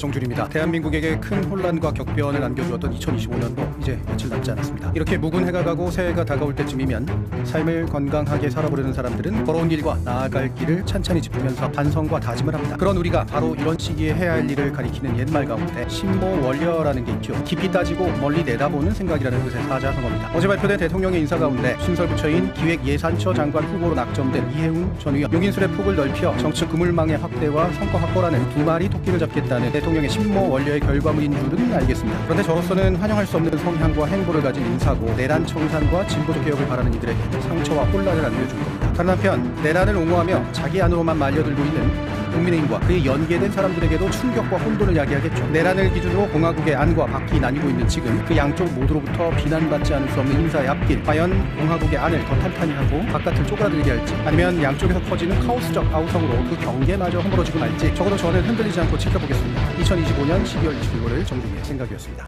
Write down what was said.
정준입니다. 대한민국에게 큰 혼란과 격변을 안겨주었던 2025년도 이제 며칠 남지 않았습니다. 이렇게 묵은 해가 가고 새해가 다가올 때쯤이면 삶을 건강하게 살아보려는 사람들은 걸어온 길과 나아갈 길을 찬찬히 짚으면서 반성과 다짐을 합니다. 그런 우리가 바로 이런 시기에 해야 할 일을 가리키는 옛말 가운데 신모원려라는 게 있죠. 깊이 따지고 멀리 내다보는 생각이라는 뜻의 사자성어입니다. 어제 발표된 대통령의 인사 가운데 신설부처인 기획예산처 장관 후보로 낙점된 이해웅 전 의원 용인술의 폭을 넓혀 정치 그물망의 확대와 성과 확보라는 두 마리 토끼를 잡겠다는 대통령 의 신모 원료의 결과물인 줄은 알겠습니다. 그런데 저로서는 환영할 수 없는 성향과 행보를 가진 인사고 내란 청산과 진보적 개혁을 바라는 이들에게 상처와 혼란을 안겨준 겁니다. 다른 한편 내란을 옹호하며 자기 안으로만 말려들고 있는 국민의힘과 그에 연계된 사람들에게도 충격과 혼돈을 야기하겠죠. 내란을 기준으로 공화국의 안과 밖이 나뉘고 있는 지금 그 양쪽 모두로부터 비난받지 않을 수 없는 인사의 앞길 과연 공화국의 안을 더 탄탄히 하고 바깥을 쪼그라들게 할지 아니면 양쪽에서 커지는 카오스적 아우성으로 그 경계마저 허물어지고 말지 적어도 저는 흔들리지 않고 지켜보겠습니다. 2025년 12월 25일 정중의 생각이었습니다.